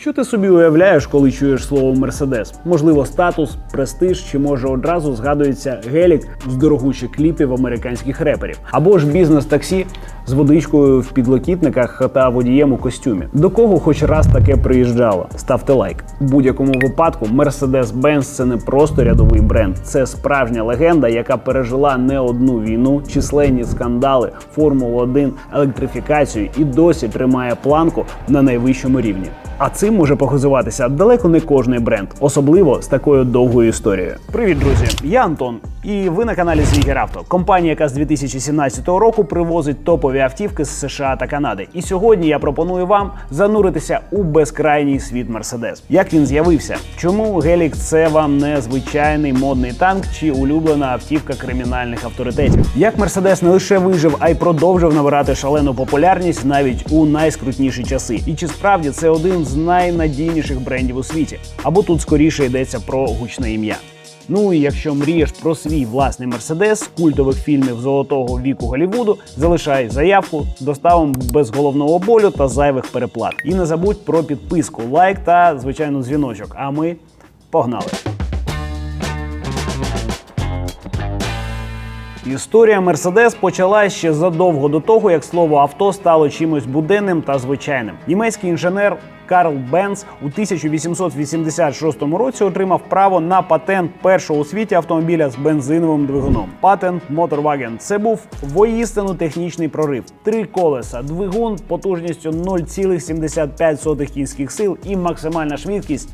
Що ти собі уявляєш, коли чуєш слово Мерседес? Можливо, статус, престиж, чи може одразу згадується гелік з дорогучих кліпів американських реперів, або ж бізнес таксі з водичкою в підлокітниках та водієм у костюмі. До кого хоч раз таке приїжджало? Ставте лайк. У будь-якому випадку Mercedes-Benz – це не просто рядовий бренд, це справжня легенда, яка пережила не одну війну, численні скандали, Формулу 1, електрифікацію і досі тримає планку на найвищому рівні. А цим може похизуватися далеко не кожний бренд, особливо з такою довгою історією. Привіт, друзі! Я Антон, і ви на каналі Звігеравто, компанія, яка з 2017 року привозить топові автівки з США та Канади. І сьогодні я пропоную вам зануритися у безкрайній світ Мерседес. Як він з'явився? Чому Гелік це вам не звичайний модний танк чи улюблена автівка кримінальних авторитетів? Як Мерседес не лише вижив, а й продовжив набирати шалену популярність навіть у найскрутніші часи? І чи справді це один з найнадійніших брендів у світі? Або тут скоріше йдеться про гучне ім'я? Ну і якщо мрієш про свій власний мерседес культових фільмів золотого віку Голлівуду, залишай заявку, доставом без головного болю та зайвих переплат. І не забудь про підписку, лайк та звичайно дзвіночок. А ми погнали! Історія Мерседес почалась ще задовго до того, як слово авто стало чимось буденним та звичайним. Німецький інженер Карл Бенц у 1886 році отримав право на патент першого у світі автомобіля з бензиновим двигуном. Патент Motorwagen. Це був воїстину технічний прорив. Три колеса, двигун потужністю 0,75 кінських сил і максимальна швидкість.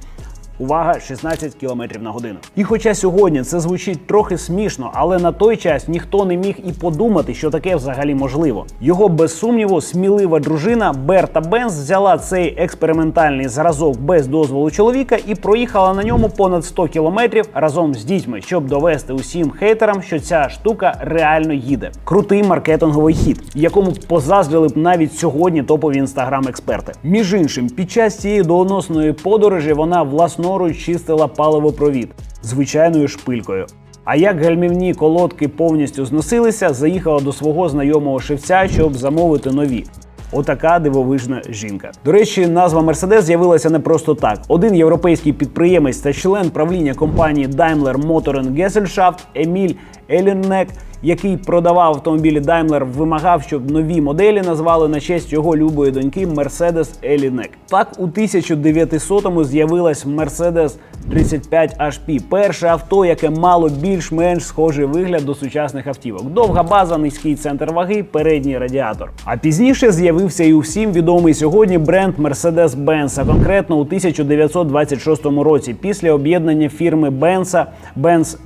Увага, 16 км на годину. І хоча сьогодні це звучить трохи смішно, але на той час ніхто не міг і подумати, що таке взагалі можливо. Його без сумніву смілива дружина Берта Бенз взяла цей експериментальний зразок без дозволу чоловіка і проїхала на ньому понад 100 кілометрів разом з дітьми, щоб довести усім хейтерам, що ця штука реально їде. Крутий маркетинговий хід, якому позаздрили б навіть сьогодні топові інстаграм-експерти. Між іншим, під час цієї дооносної подорожі вона власноруч чистила паливопровід звичайною шпилькою. А як гальмівні колодки повністю зносилися, заїхала до свого знайомого шевця, щоб замовити нові. Отака дивовижна жінка. До речі, назва Мерседес з'явилася не просто так. Один європейський підприємець та член правління компанії Daimler Motor Gesellschaft Еміль Еліннек, який продавав автомобілі Daimler, вимагав, щоб нові моделі назвали на честь його любої доньки Mercedes Елінек. Так у 1900-му з'явилась Mercedes 35 HP. Перше авто, яке мало більш-менш схожий вигляд до сучасних автівок. Довга база, низький центр ваги, передній радіатор. А пізніше з'явився і усім відомий сьогодні бренд Mercedes-Benz, а конкретно у 1926 році, після об'єднання фірми Benz, Benz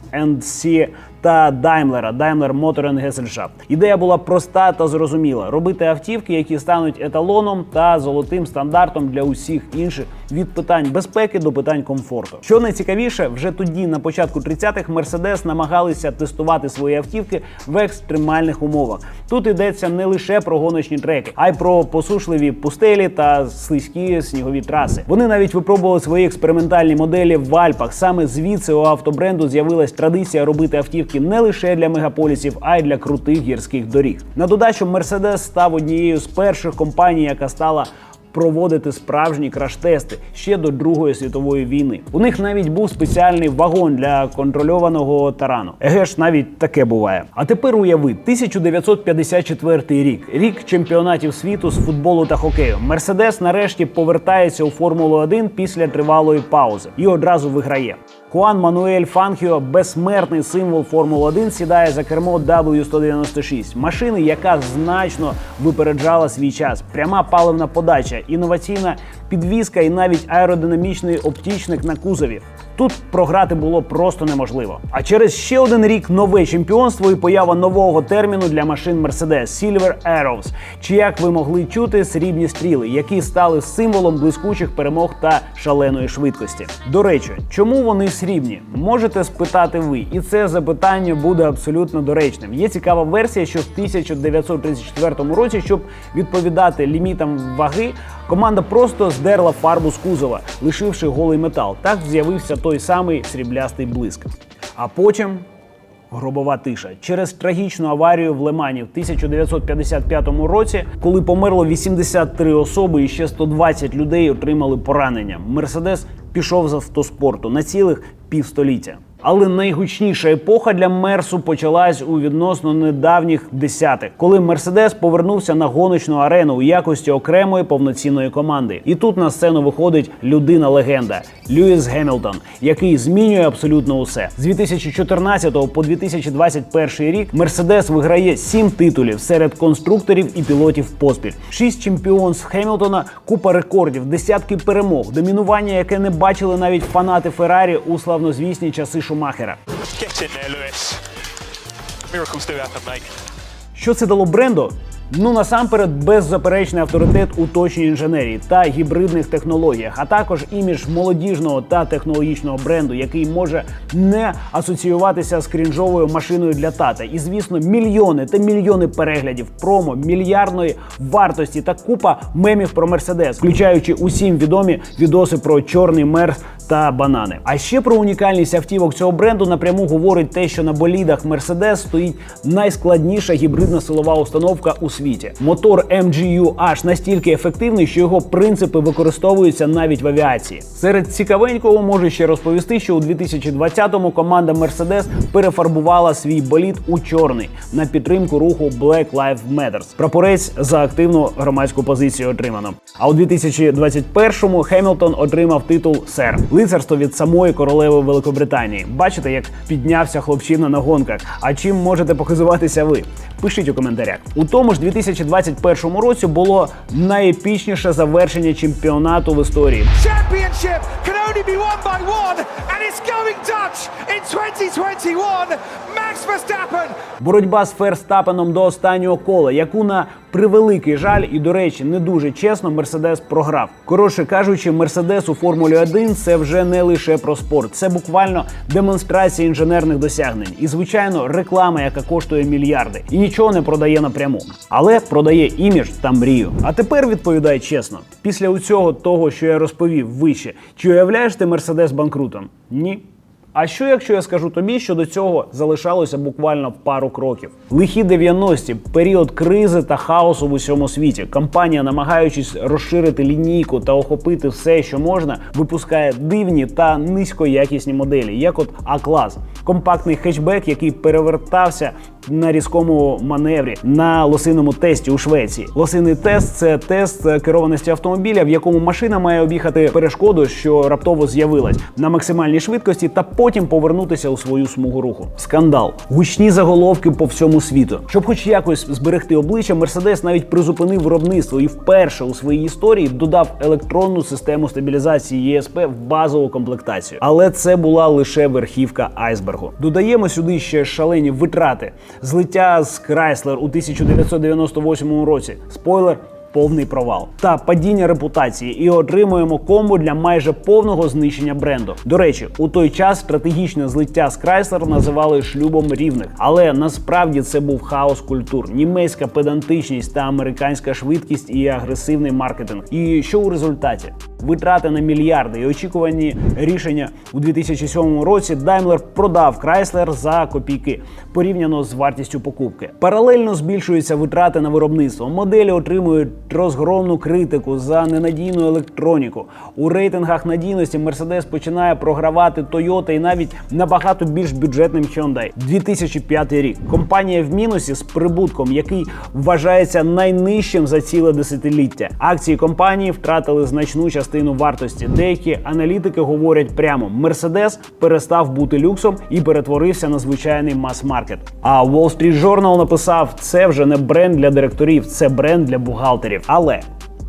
C та Daimler, Daimler Motor Gesellschaft. Ідея була проста та зрозуміла: робити автівки, які стануть еталоном та золотим стандартом для усіх інших від питань безпеки до питань комфорту. Що найцікавіше, вже тоді, на початку 30-х, Mercedes намагалися тестувати свої автівки в екстремальних умовах. Тут йдеться не лише про гоночні треки, а й про посушливі пустелі та слизькі снігові траси. Вони навіть випробували свої експериментальні моделі в Альпах. Саме звідси у автобренду з'явилась традиція робити автівки не лише для мегаполісів, а й для крутих гірських доріг. На додачу Mercedes став однією з перших компаній, яка стала проводити справжні краш-тести ще до Другої світової війни. У них навіть був спеціальний вагон для контрольованого тарану. Еге ж, навіть таке буває. А тепер уяви 1954 рік, рік чемпіонатів світу з футболу та хокею. Мерседес нарешті повертається у Формулу 1 після тривалої паузи і одразу виграє. Хуан Мануель Фанхіо, безсмертний символ Формули 1, сідає за кермо W196, машини, яка значно випереджала свій час. Пряма паливна подача, інноваційна підвізка і навіть аеродинамічний оптічник на кузові. Тут програти було просто неможливо. А через ще один рік нове чемпіонство і поява нового терміну для машин Mercedes – Silver Arrows, чи як ви могли чути срібні стріли, які стали символом блискучих перемог та шаленої швидкості. До речі, чому вони срібні? Можете спитати ви, і це запитання буде абсолютно доречним. Є цікава версія, що в 1934 році, щоб відповідати лімітам ваги, команда просто здерла фарбу з кузова, лишивши голий метал. Так з'явився той самий сріблястий блиск. А потім Гробова тиша через трагічну аварію в Лемані в 1955 році, коли померло 83 особи і ще 120 людей отримали поранення. Мерседес пішов з автоспорту на цілих півстоліття. Але найгучніша епоха для Мерсу почалась у відносно недавніх десятих, коли Мерседес повернувся на гоночну арену у якості окремої повноцінної команди. І тут на сцену виходить людина-легенда Льюіс Гемілтон, який змінює абсолютно усе. З 2014 по 2021 рік Мерседес виграє сім титулів серед конструкторів і пілотів поспіль. Шість чемпіонств Хемілтона, купа рекордів, десятки перемог, домінування, яке не бачили навіть фанати Феррарі у славнозвісні часи Шумахера. There. Miracles do happen, mate. Що це дало бренду? Ну насамперед беззаперечний авторитет у точній інженерії та гібридних технологіях, а також імідж молодіжного та технологічного бренду, який може не асоціюватися з крінжовою машиною для тата. І звісно, мільйони та мільйони переглядів, промо, мільярдної вартості та купа мемів про Мерседес, включаючи усім відомі відоси про чорний мерс та банани. А ще про унікальність автівок цього бренду напряму говорить те, що на болідах Mercedes стоїть найскладніша гібридна силова установка у світі. Мотор MGU H настільки ефективний, що його принципи використовуються навіть в авіації. Серед цікавенького можу ще розповісти, що у 2020-му команда Mercedes перефарбувала свій болід у чорний на підтримку руху Black Lives Matter. Прапорець за активну громадську позицію отримано. А у 2021-му Хемілтон отримав титул сер лицарство від самої королеви Великобританії. Бачите, як піднявся хлопчина на гонках. А чим можете похизуватися ви? Пишіть у коментарях. У тому ж 2021 році було найепічніше завершення чемпіонату в історії. championship only be won by one, and it's going Dutch in 2021. Max Verstappen Боротьба з Ферстапеном до останнього кола, яку на превеликий жаль і, до речі, не дуже чесно, Мерседес програв. Коротше кажучи, Мерседес у Формулі 1 це вже не лише про спорт, це буквально демонстрація інженерних досягнень. І, звичайно, реклама, яка коштує мільярди, і нічого не продає напряму, але продає імідж та мрію. А тепер відповідай чесно: після усього того, що я розповів вище, чи уявляєш ти Мерседес банкрутом? Ні. А що якщо я скажу тобі, що до цього залишалося буквально пару кроків? Лихі 90-ті, період кризи та хаосу в усьому світі. Компанія, намагаючись розширити лінійку та охопити все, що можна, випускає дивні та низькоякісні моделі, як от А-клас, компактний хетчбек, який перевертався на різкому маневрі на лосиному тесті у Швеції. Лосиний тест це тест керованості автомобіля, в якому машина має об'їхати перешкоду, що раптово з'явилась на максимальній швидкості, та потім повернутися у свою смугу руху. Скандал, гучні заголовки по всьому світу. Щоб, хоч якось зберегти обличчя, Мерседес навіть призупинив виробництво і вперше у своїй історії додав електронну систему стабілізації ЄСП в базову комплектацію. Але це була лише верхівка айсбергу. Додаємо сюди ще шалені витрати. Злиття з Chrysler у 1998 році. Спойлер. Повний провал та падіння репутації, і отримуємо комбо для майже повного знищення бренду. До речі, у той час стратегічне злиття з Chrysler називали шлюбом рівних, але насправді це був хаос культур, німецька педантичність та американська швидкість і агресивний маркетинг. І що у результаті? Витрати на мільярди і очікувані рішення у 2007 році Daimler продав Chrysler за копійки порівняно з вартістю покупки. Паралельно збільшуються витрати на виробництво. Моделі отримують розгромну критику за ненадійну електроніку. У рейтингах надійності Mercedes починає програвати Toyota і навіть набагато більш бюджетним Hyundai. 2005 рік. Компанія в мінусі з прибутком, який вважається найнижчим за ціле десятиліття. Акції компанії втратили значну частину вартості. Деякі аналітики говорять прямо: Мерседес перестав бути люксом і перетворився на звичайний мас-маркет. А Wall Street Journal написав: це вже не бренд для директорів, це бренд для бухгалтерів. Але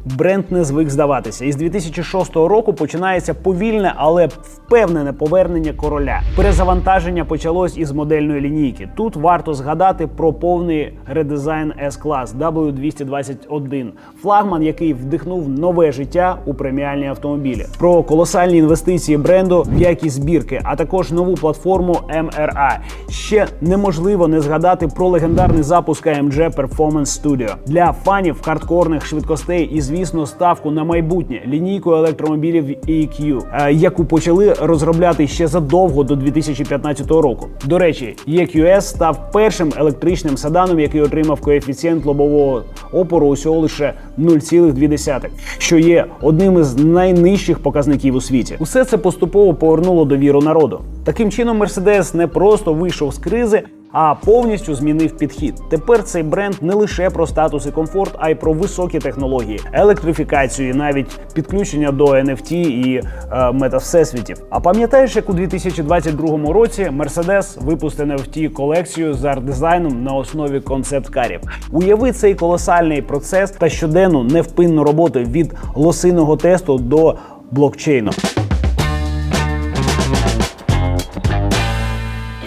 Бренд не звик здаватися, і з 2006 року починається повільне, але впевнене повернення короля. Перезавантаження почалось із модельної лінійки. Тут варто згадати про повний редизайн S-клас W221, флагман, який вдихнув нове життя у преміальні автомобілі. Про колосальні інвестиції бренду в якість збірки, а також нову платформу MRA. Ще неможливо не згадати про легендарний запуск AMG Performance Studio для фанів хардкорних швидкостей із звісно, ставку на майбутнє лінійку електромобілів EQ, е, яку почали розробляти ще задовго до 2015 року. До речі, EQS став першим електричним седаном, який отримав коефіцієнт лобового опору усього лише 0,2, що є одним із найнижчих показників у світі. Усе це поступово повернуло довіру народу. Таким чином, Mercedes не просто вийшов з кризи. А повністю змінив підхід. Тепер цей бренд не лише про статус і комфорт, а й про високі технології, електрифікацію, і навіть підключення до NFT і е, метавсесвітів. А пам'ятаєш, як у 2022 році Mercedes випустив NFT колекцію з арт-дизайном на основі концепт-карів. Уяви цей колосальний процес та щоденну невпинну роботу від лосиного тесту до блокчейну.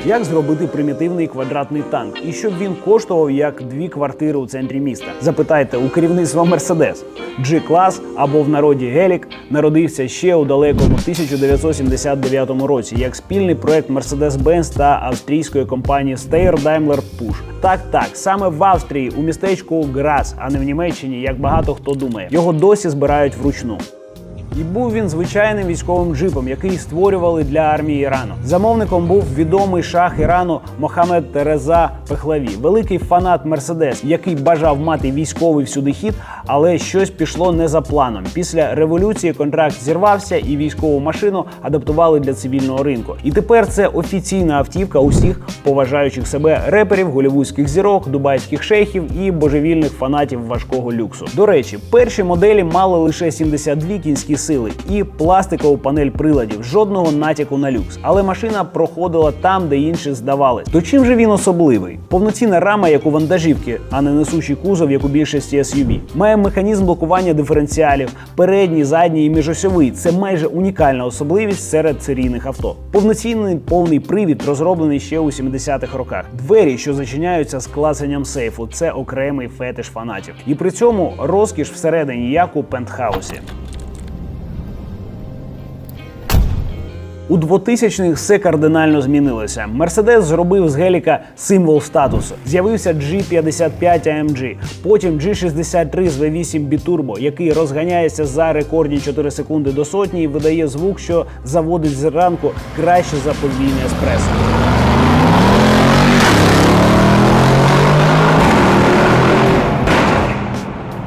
Як зробити примітивний квадратний танк і щоб він коштував як дві квартири у центрі міста? Запитайте у керівництва Mercedes. G-клас або в народі Гелік народився ще у далекому 1979 році як спільний проект Mercedes-Benz та австрійської компанії Steyr Daimler Push. Так, так, саме в Австрії у містечку Грас, а не в Німеччині, як багато хто думає. Його досі збирають вручну. І був він звичайним військовим джипом, який створювали для армії Ірану. Замовником був відомий шах Ірану Мохамед Тереза Пехлаві, великий фанат Мерседес, який бажав мати військовий всюди хід, але щось пішло не за планом. Після революції контракт зірвався, і військову машину адаптували для цивільного ринку. І тепер це офіційна автівка усіх поважаючих себе реперів, голівудських зірок, дубайських шейхів і божевільних фанатів важкого люксу. До речі, перші моделі мали лише 72 кінські сили і пластикову панель приладів, жодного натяку на люкс. Але машина проходила там, де інші здавались. То чим же він особливий? Повноцінна рама, як у вантажівки, а не несучий кузов, як у більшості SUV. Має механізм блокування диференціалів, передній, задній і міжосьовий. Це майже унікальна особливість серед серійних авто. Повноцінний повний привід розроблений ще у 70-х роках. Двері, що зачиняються з клацанням сейфу, це окремий фетиш фанатів. І при цьому розкіш всередині, як у пентхаусі. У 2000-х все кардинально змінилося. Мерседес зробив з геліка символ статусу. З'явився G55 AMG, потім G63 з V8 Biturbo, який розганяється за рекордні 4 секунди до сотні і видає звук, що заводить зранку краще за подвійне еспресо.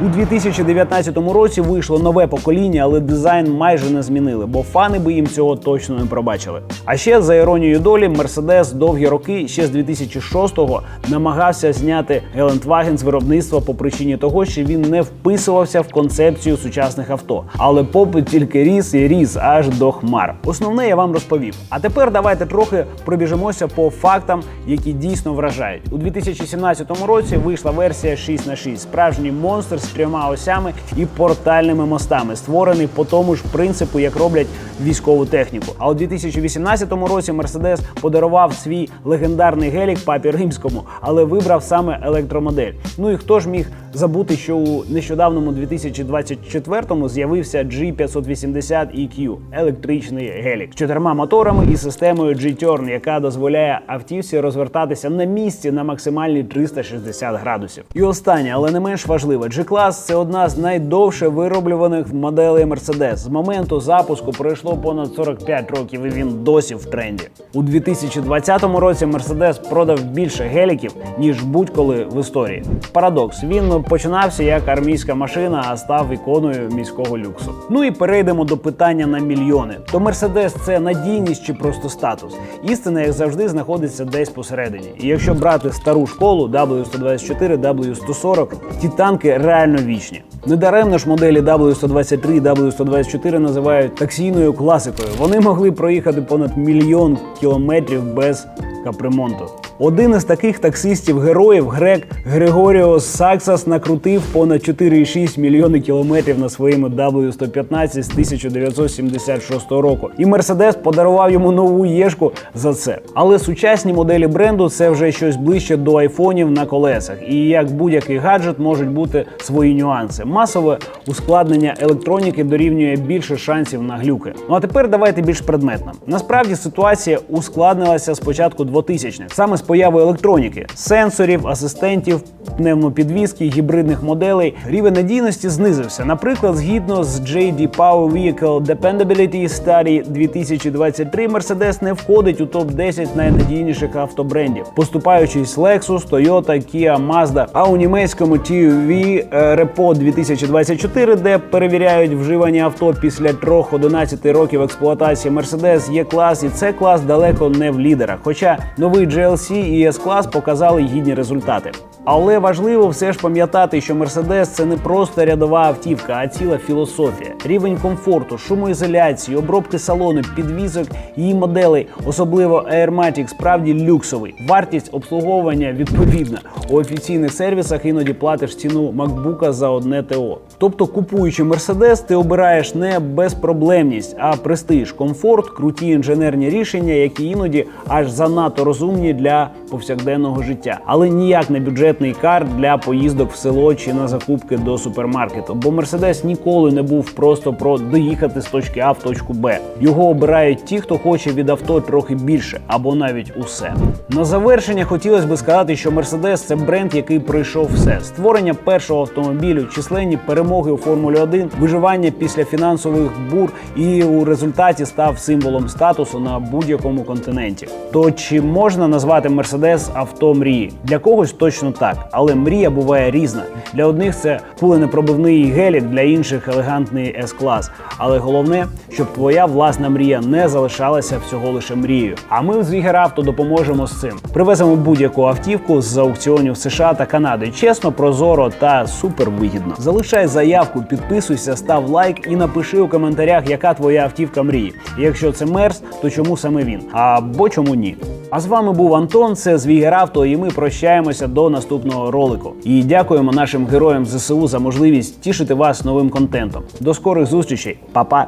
У 2019 році вийшло нове покоління, але дизайн майже не змінили, бо фани би їм цього точно не пробачили. А ще за іронією долі, Mercedes довгі роки, ще з 2006-го, намагався зняти Гелендваген з виробництва по причині того, що він не вписувався в концепцію сучасних авто. Але попит тільки ріс і ріс аж до хмар. Основне я вам розповів. А тепер давайте трохи пробіжимося по фактам, які дійсно вражають. У 2017 році вийшла версія 6 на 6 справжній монстр з трьома осями і портальними мостами, створений по тому ж принципу, як роблять військову техніку. А у 2018 році Mercedes подарував свій легендарний гелік папі римському, але вибрав саме електромодель. Ну і хто ж міг забути, що у нещодавному 2024-му з'явився G580 EQ – електричний гелік з чотирма моторами і системою G-Turn, яка дозволяє автівці розвертатися на місці на максимальні 360 градусів. І останнє, але не менш важливе, G-Class – це одна з найдовше вироблюваних моделей Mercedes. З моменту запуску пройшло понад 45 років, і він досі в тренді. У 2020 році Mercedes продав більше геліків ніж будь-коли в історії. Парадокс він починався як армійська машина, а став іконою міського люксу. Ну і перейдемо до питання на мільйони. То Mercedes – це надійність чи просто статус. Істина, як завжди, знаходиться десь посередині. І якщо брати стару школу W124, W140, ті танки реально вічні. Недаремно ж моделі W123 і W124 називають таксійною класикою. Вони могли проїхати понад мільйон кілометрів без капремонту. Один із таких таксистів-героїв, грек Григоріо Саксас, накрутив понад 4,6 мільйони кілометрів на своєму W115 з 1976 року. І Мерседес подарував йому нову єшку за це. Але сучасні моделі бренду це вже щось ближче до айфонів на колесах. І як будь-який гаджет можуть бути свої нюанси. Масове ускладнення електроніки дорівнює більше шансів на глюки. Ну а тепер давайте більш предметно. Насправді ситуація ускладнилася з початку 2000-х. Саме з появою електроніки, сенсорів, асистентів, пневмопідвізки, гібридних моделей, рівень надійності знизився. Наприклад, згідно з JD Power Vehicle Dependability Study 2023, Mercedes не входить у топ 10 найнадійніших автобрендів, поступаючись Lexus, Toyota, Kia, Mazda. А у німецькому TUV е, Report 2024, де перевіряють вживані авто після 3-11 років експлуатації Mercedes, є клас і це клас далеко не в лідерах. Хоча новий GLC і S-клас показали гідні результати. Але важливо все ж пам'ятати, що Mercedes – це не просто рядова автівка, а ціла філософія. Рівень комфорту, шумоізоляції, обробки салону, підвізок її моделей, особливо Airmatic, справді люксовий. Вартість обслуговування відповідна. У офіційних сервісах іноді платиш ціну MacBook за одне ТО. Тобто, купуючи Mercedes, ти обираєш не безпроблемність, а престиж, комфорт, круті інженерні рішення, які іноді аж занадто розумні для повсякденного життя, але ніяк не бюджетний кар для поїздок в село чи на закупки до супермаркету. Бо Mercedes ніколи не був просто про доїхати з точки А в точку Б. Його обирають ті, хто хоче від авто трохи більше або навіть усе. На завершення хотілося би сказати, що Mercedes – це бренд, який пройшов все: створення першого автомобілю, численні перемоги у Формулі 1, виживання після фінансових бур і у результаті став символом статусу на будь-якому континенті. То чи можна назвати Mercedes авто мрії? Для когось точно так, але мрія буває різна. Для одних це куленепробивний гелік, для інших елегантний С-клас. Але головне, щоб твоя власна мрія не залишалася всього лише мрією. А ми з Вігеравто допоможемо з цим. Привеземо будь-яку автівку з аукціонів США та Канади. Чесно, прозоро та супер вигідно. Залишай заявку, підписуйся, став лайк і напиши у коментарях, яка твоя автівка мрії. Якщо це мерс, то чому саме він? Або чому ні? А з вами був Антон. Це Звігеравто, і ми прощаємося до наступного ролику. І дякуємо нашим героям ЗСУ за можливість тішити вас новим контентом. До скорих зустрічей, Па-па!